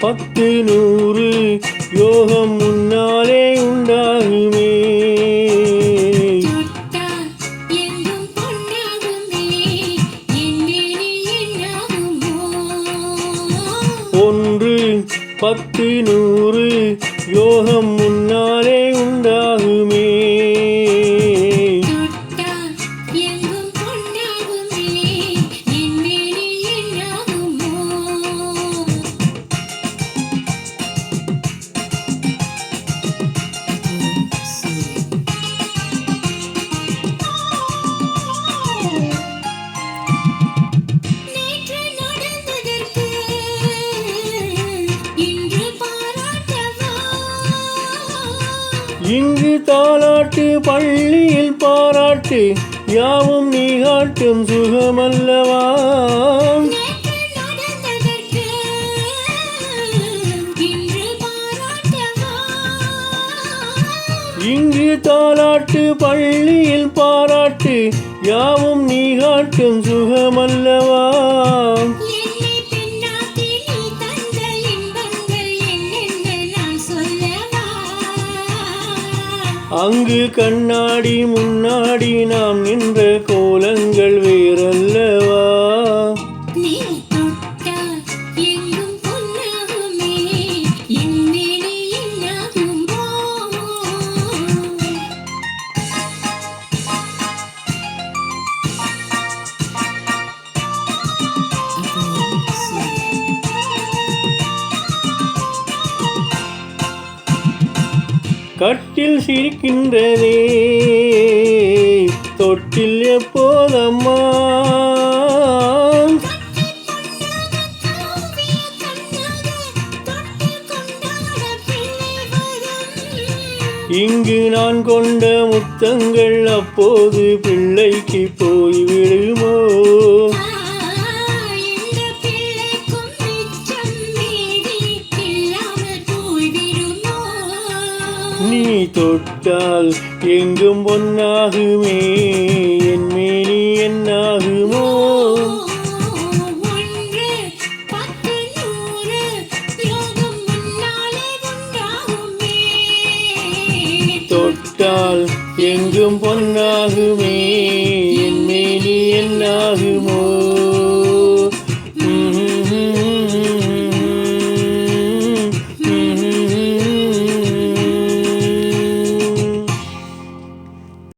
பத்து நூறு யோகம் முன்னாலே உண்டாகுமே. ஒன்று பத்து நூறு யோகம் முன்னாலே உண்டாகுமே. இங்கு தாளாட்டு பள்ளியில் பாராட்டு யாவும் நீ காட்டும் சுகமல்லவா? இங்கு தாளாட்டு பள்ளியில் பாராட்டு யாவும் நீ காட்டும் சுகமல்லவா? அங்கு கண்ணாடி முன்னாடி நாம் நின்ற கோலங்கள் வேறு. கட்டில் சிரிக்கின்றதே. தொட்டில் எப்போதம்மா? இங்கு நான் கொண்ட முத்தங்கள் அப்போது பிள்ளைக்கு போய்விடுமோ? தொட்டால் எங்கும் பொன்னாகுமே என் மேனி என்னாகுமோ? தொட்டால் எங்கும் பொன்னாகுமே